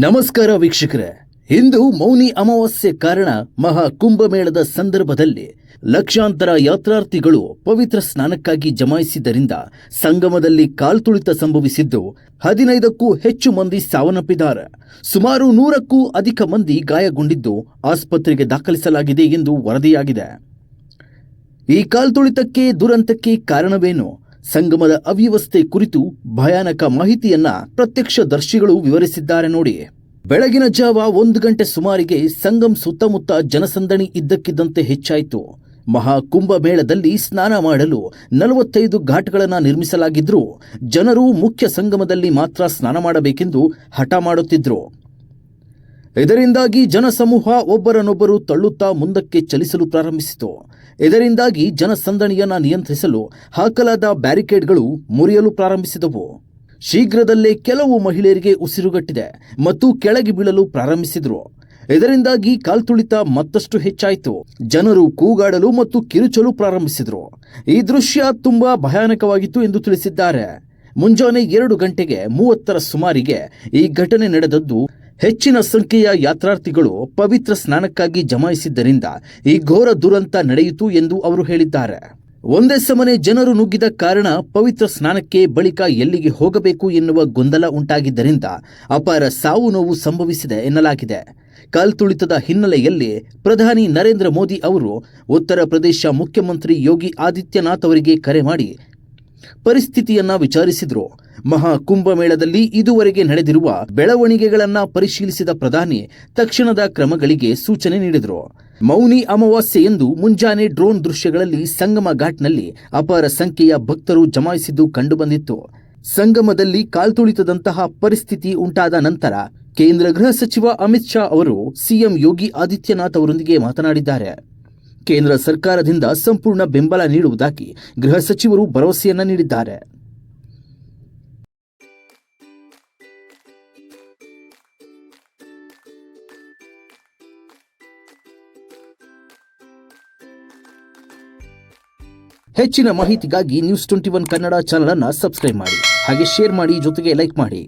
ನಮಸ್ಕಾರ ವೀಕ್ಷಕರೇ. ಇಂದು ಮೌನಿ ಅಮಾವಾಸ್ಯೆ ಕಾರಣ ಮಹಾ ಕುಂಭಮೇಳದ ಸಂದರ್ಭದಲ್ಲಿ ಲಕ್ಷಾಂತರ ಯಾತ್ರಾರ್ಥಿಗಳು ಪವಿತ್ರ ಸ್ನಾನಕ್ಕಾಗಿ ಜಮಾಯಿಸಿದ್ದರಿಂದ ಸಂಗಮದಲ್ಲಿ ಕಾಲ್ತುಳಿತ ಸಂಭವಿಸಿದ್ದು, ಹದಿನೈದಕ್ಕೂ ಹೆಚ್ಚು ಮಂದಿ ಸಾವನ್ನಪ್ಪಿದ್ದಾರೆ. ಸುಮಾರು ನೂರಕ್ಕೂ ಅಧಿಕ ಮಂದಿ ಗಾಯಗೊಂಡಿದ್ದು ಆಸ್ಪತ್ರೆಗೆ ದಾಖಲಿಸಲಾಗಿದೆ ಎಂದು ವರದಿಯಾಗಿದೆ. ಈ ಕಾಲ್ತುಳಿತಕ್ಕೆ ದುರಂತಕ್ಕೆ ಕಾರಣವೇನು? ಸಂಗಮದ ಅವ್ಯವಸ್ಥೆ ಕುರಿತು ಭಯಾನಕ ಮಾಹಿತಿಯನ್ನ ಪ್ರತ್ಯಕ್ಷದರ್ಶಿಗಳು ವಿವರಿಸಿದ್ದಾರೆ ನೋಡಿ. ಬೆಳಗಿನ ಜಾವ ಒಂದು ಗಂಟೆ ಸುಮಾರಿಗೆ ಸಂಗಮ್ ಸುತ್ತಮುತ್ತ ಜನಸಂದಣಿ ಇದ್ದಕ್ಕಿದ್ದಂತೆ ಹೆಚ್ಚಾಯಿತು. ಮಹಾ ಕುಂಭಮೇಳದಲ್ಲಿ ಸ್ನಾನ ಮಾಡಲು ನಲವತ್ತೈದು ಘಾಟ್ಗಳನ್ನು ನಿರ್ಮಿಸಲಾಗಿದ್ರೂ ಜನರು ಮುಖ್ಯ ಸಂಗಮದಲ್ಲಿ ಮಾತ್ರ ಸ್ನಾನ ಮಾಡಬೇಕೆಂದು ಹಠ ಮಾಡುತ್ತಿದ್ರು. ಇದರಿಂದಾಗಿ ಜನಸಮೂಹ ಒಬ್ಬರನ್ನೊಬ್ಬರು ತಳ್ಳುತ್ತಾ ಮುಂದಕ್ಕೆ ಚಲಿಸಲು ಪ್ರಾರಂಭಿಸಿತು. ಇದರಿಂದಾಗಿ ಜನಸಂದಣಿಯನ್ನ ನಿಯಂತ್ರಿಸಲು ಹಾಕಲಾದ ಬ್ಯಾರಿಕೇಡ್ಗಳು ಮುರಿಯಲು ಪ್ರಾರಂಭಿಸಿದವು. ಶೀಘ್ರದಲ್ಲೇ ಕೆಲವು ಮಹಿಳೆಯರಿಗೆ ಉಸಿರುಗಟ್ಟಿದೆ ಮತ್ತು ಕೆಳಗೆ ಬೀಳಲು ಪ್ರಾರಂಭಿಸಿದ್ರು. ಇದರಿಂದಾಗಿ ಕಾಲ್ತುಳಿತ ಮತ್ತಷ್ಟು ಹೆಚ್ಚಾಯಿತು. ಜನರು ಕೂಗಾಡಲು ಮತ್ತು ಕಿರುಚಲು ಪ್ರಾರಂಭಿಸಿದ್ರು. ಈ ದೃಶ್ಯ ತುಂಬಾ ಭಯಾನಕವಾಗಿತ್ತು ಎಂದು ತಿಳಿಸಿದ್ದಾರೆ. ಮುಂಜಾನೆ ಎರಡು ಗಂಟೆಗೆ ಮೂವತ್ತರ ಸುಮಾರಿಗೆ ಈ ಘಟನೆ ನಡೆದದ್ದು ಹೆಚ್ಚಿನ ಸಂಖ್ಯೆಯ ಯಾತ್ರಾರ್ಥಿಗಳು ಪವಿತ್ರ ಸ್ನಾನಕ್ಕಾಗಿ ಜಮಾಯಿಸಿದ್ದರಿಂದ ಈ ಘೋರ ದುರಂತ ನಡೆಯಿತು ಎಂದು ಅವರು ಹೇಳಿದ್ದಾರೆ. ಒಂದೇ ಸಮನೆ ಜನರು ನುಗ್ಗಿದ ಕಾರಣ ಪವಿತ್ರ ಸ್ನಾನಕ್ಕೆ ಬಳಿಕ ಎಲ್ಲಿಗೆ ಹೋಗಬೇಕು ಎನ್ನುವ ಗೊಂದಲ ಉಂಟಾಗಿದ್ದರಿಂದ ಅಪಾರ ಸಾವು ನೋವು ಸಂಭವಿಸಿದೆ ಎನ್ನಲಾಗಿದೆ. ಕಾಲ್ತುಳಿತದ ಹಿನ್ನೆಲೆಯಲ್ಲಿ ಪ್ರಧಾನಿ ನರೇಂದ್ರ ಮೋದಿ ಅವರು ಉತ್ತರ ಪ್ರದೇಶ ಮುಖ್ಯಮಂತ್ರಿ ಯೋಗಿ ಆದಿತ್ಯನಾಥ್ ಅವರಿಗೆ ಕರೆ ಮಾಡಿ ಪರಿಸ್ಥಿತಿಯನ್ನ ವಿಚಾರಿಸಿದ್ರು. ಮಹಾ ಕುಂಭಮೇಳದಲ್ಲಿ ಇದುವರೆಗೆ ನಡೆದಿರುವ ಬೆಳವಣಿಗೆಗಳನ್ನ ಪರಿಶೀಲಿಸಿದ ಪ್ರಧಾನಿ ತಕ್ಷಣದ ಕ್ರಮಗಳಿಗೆ ಸೂಚನೆ ನೀಡಿದರು. ಮೌನಿ ಅಮಾವಾಸ್ಯೆ ಎಂದು ಮುಂಜಾನೆ ಡ್ರೋನ್ ದೃಶ್ಯಗಳಲ್ಲಿ ಸಂಗಮ ಘಾಟ್ನಲ್ಲಿ ಅಪಾರ ಸಂಖ್ಯೆಯ ಭಕ್ತರು ಜಮಾಯಿಸಿದ್ದು ಕಂಡುಬಂದಿತ್ತು. ಸಂಗಮದಲ್ಲಿ ಕಾಲ್ತುಳಿತದಂತಹ ಪರಿಸ್ಥಿತಿ ಉಂಟಾದ ನಂತರ ಕೇಂದ್ರ ಗೃಹ ಸಚಿವ ಅಮಿತ್ ಶಾ ಅವರು ಸಿಎಂ ಯೋಗಿ ಆದಿತ್ಯನಾಥ್ ಅವರೊಂದಿಗೆ ಮಾತನಾಡಿದ್ದಾರೆ. ಕೇಂದ್ರ ಸರ್ಕಾರದಿಂದ ಸಂಪೂರ್ಣ ಬೆಂಬಲ ನೀಡುವುದಾಗಿ ಗೃಹ ಸಚಿವರು ಭರವಸೆಯನ್ನ ನೀಡಿದ್ದಾರೆ. ಹೆಚ್ಚಿನ ಮಾಹಿತಿಗಾಗಿ news twenty one Kannada channel ಅನ್ನು ಸಬ್ಸ್ಕ್ರೈಬ್ ಮಾಡಿ. ಹಾಗೆ ಶೇರ್ ಮಾಡಿ, ಜೊತೆಗೆ ಲೈಕ್ ಮಾಡಿ.